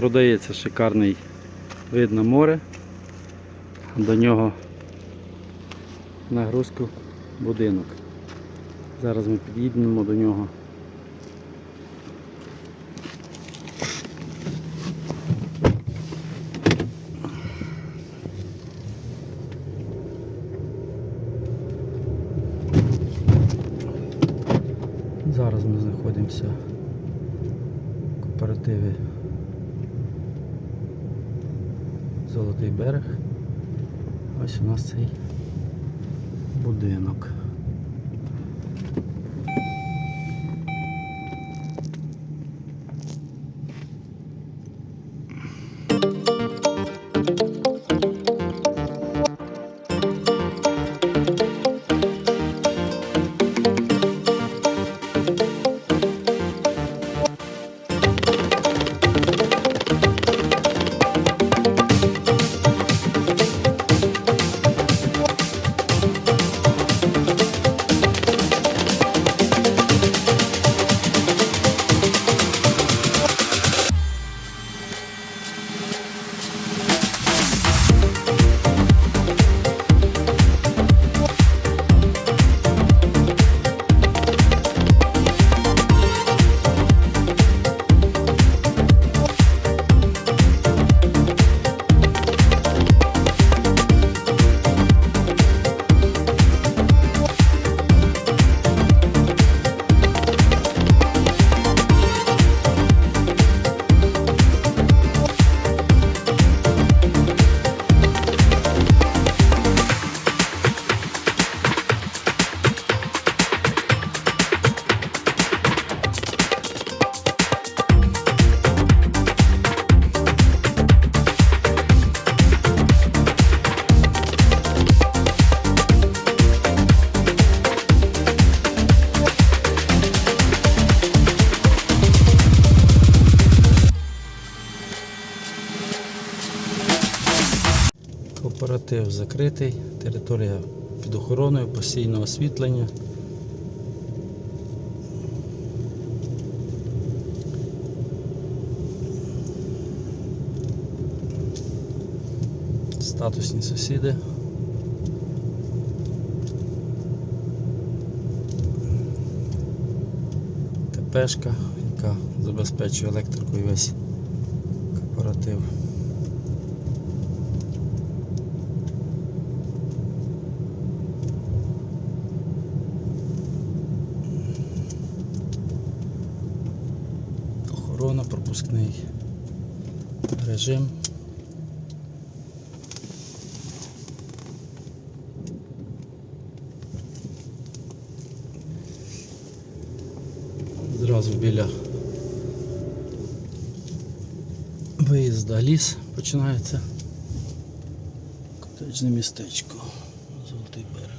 Продається шикарний вид на море. До нього нагрузку будинок. Зараз ми під'їдемо до нього. Зараз ми знаходимося в кооперативі Золотий берег. Ось у нас цей будинок. Кооператив закритий, територія під охороною, постійне освітлення. Статусні сусіди. ТПшка, яка забезпечує електрикою весь кооператив. Охорона, пропускний режим. Зразу біля виїзда ліс починається. Котеджне містечко. Золотий берег.